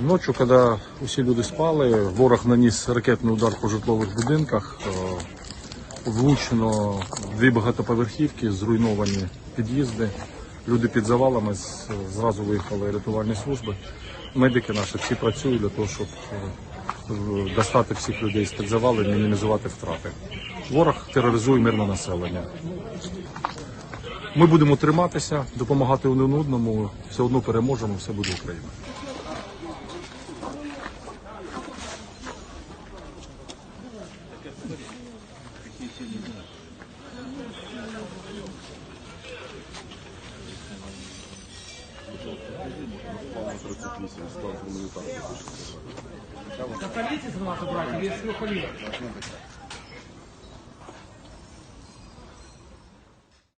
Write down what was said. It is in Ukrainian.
Ночью, коли усі люди спали, ворог наніс ракетний удар по житлових будинках. Е, Влучено дві багатоповерхівки, зруйновані під'їзди. Люди під завалами зразу виїхали рятувальні служби. Медики наші всі працюють для того, щоб е, достати всіх людей з під завалу мінімізувати втрати. Ворог тероризує мирне населення. Ми будемо триматися, допомагати один одному. Все одно переможемо, все буде Україна. На полиции за вас убрать или полиции?